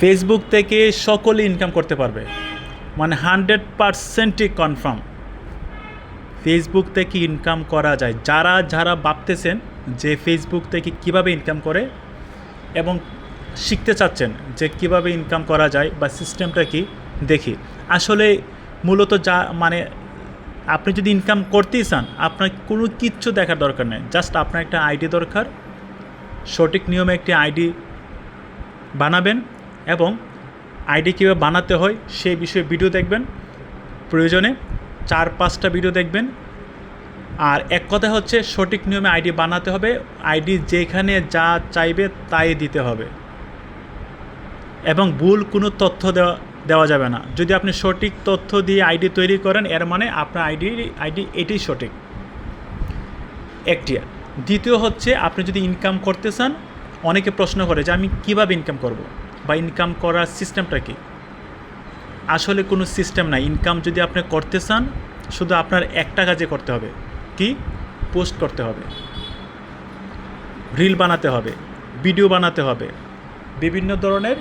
Facebook থেকে সকলে income করতে পারবে। মানে হান্ড্রেড পারসেন্টই কনফার্ম ফেসবুক থেকে ইনকাম করা যায়। যারা যারা ভাবতেছেন যে ফেসবুক থেকে কীভাবে ইনকাম করে এবং শিখতে চাচ্ছেন যে কীভাবে ইনকাম করা যায় বা সিস্টেমটা কি, দেখি। আসলে মূলত যা মানে আপনি যদি ইনকাম করতেই চান, আপনার কোনো কিচ্ছু দেখার দরকার নেই। জাস্ট আপনার একটা আইডি দরকার। সঠিক নিয়মে একটি আইডি বানাবেন। এবং আইডি কীভাবে বানাতে হয় সেই বিষয়ে ভিডিও দেখবেন। প্রয়োজনে চার পাঁচটা ভিডিও দেখবেন। আর এক কথা হচ্ছে সঠিক নিয়মে আইডি বানাতে হবে। আইডি যেখানে যা চাইবে তাই দিতে হবে। এবং ভুল কোনো তথ্য দেওয়া দেওয়া যাবে না। যদি আপনি সঠিক তথ্য দিয়ে আইডি তৈরি করেন, এর মানে আপনার আইডি আইডি এটাই সঠিক। একটি। দ্বিতীয় হচ্ছে আপনি যদি ইনকাম করতে চান, অনেকে প্রশ্ন করে যে আমি কীভাবে ইনকাম করব? বা ইনকাম করার সিস্টেমটা কি? আসলে কোনো সিস্টেম নাই। ইনকাম যদি আপনি করতে চান, শুধু আপনার একটা কাজে করতে হবে। কি? পোস্ট করতে হবে। রিল বানাতে হবে। ভিডিও বানাতে হবে। বিভিন্ন ধরনের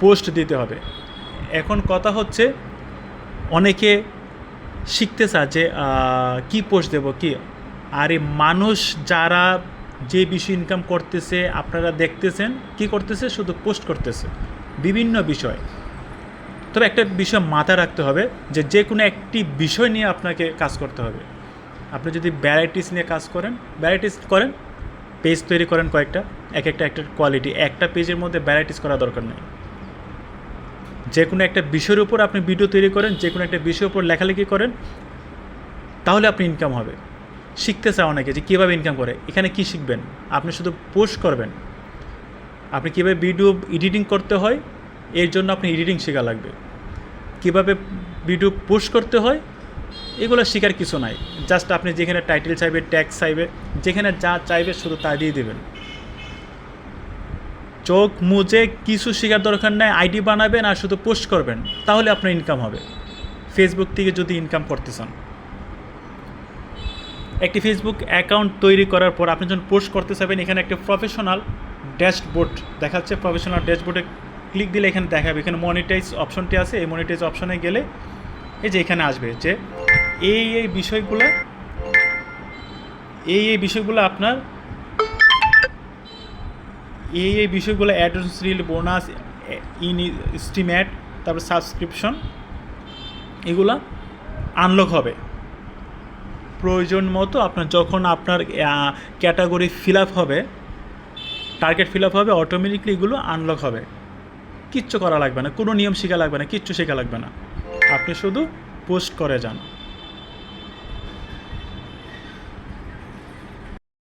পোস্ট দিতে হবে। এখন কথা হচ্ছে, অনেকে শিখতে চায় যে কী পোস্ট দেব? কি? আরে মানুষ যারা যে বিষয় ইনকাম করতেছে, আপনারা দেখতেছেন, কি করতেছে? শুধু পোস্ট করতেছে। বিভিন্ন বিষয়। তবে একটা বিষয় মাথায় রাখতে হবে যে যে কোনো একটি বিষয় নিয়ে আপনাকে কাজ করতে হবে। আপনি যদি ভ্যারাইটিস নিয়ে কাজ করেন ভ্যারাইটিস করেন পেজ তৈরি করেন কয়েকটা, এক একটা একটা কোয়ালিটি একটা পেজের মধ্যে ভ্যারাইটিস করা দরকার নেই। যে কোনো একটা বিষয়ের উপর আপনি ভিডিও তৈরি করেন যে কোনো একটা বিষয়ের উপর লেখালেখি করেন, তাহলে আপনি ইনকাম হবে। শিখতে চায় অনেকে যে কীভাবে ইনকাম করে? এখানে কি শিখবেন? আপনি শুধু পোস্ট করবেন। আপনি কীভাবে ভিডিও এডিটিং করতে হয়? এর জন্য আপনি এডিটিং শেখা লাগবে। কীভাবে ভিডিও পোস্ট করতে হয়? এগুলো শেখার কিছু নাই। জাস্ট আপনি যেখানে টাইটেল চাইবে ট্যাগ চাইবে, যেখানে যা চাইবে শুধু তা দিয়ে দেবেন। চোখ মুজে কিছু শেখার দরকার নেই আইডি বানাবেন আর শুধু পোস্ট করবেন, তাহলে আপনার ইনকাম হবে। ফেসবুক থেকে যদি ইনকাম করতে চান। একটি ফেসবুক অ্যাকাউন্ট তৈরি করার পর আপনি যখন পোস্ট করতে চাইবেন, এখানে একটা প্রফেশনাল ড্যাশবোর্ড দেখাচ্ছে। প্রফেশনাল ড্যাশবোর্ডে ক্লিক দিলে এখানে দেখাবে। এখানে মনিটাইজ অপশনটি আছে। এই মনিটাইজ অপশনে গেলে এই যে এখানে আসবে যে এই এই বিষয়গুলো, এই এই বিষয়গুলো আপনার এই এই বিষয়গুলো advance reel bonus estimate তারপর সাবস্ক্রিপশন এগুলো আনলক হবে। প্রয়োজন মতো আপনার যখন আপনার ক্যাটাগরি ফিল আপ হবে টার্গেট ফিল আপ হবে অটোমেটিকলি এগুলো আনলক হবে। কিচ্ছু করা লাগবে না, কোনো নিয়ম শেখা লাগবে না, কিচ্ছু শেখা লাগবে না। আপনি শুধু পোস্ট করে যান।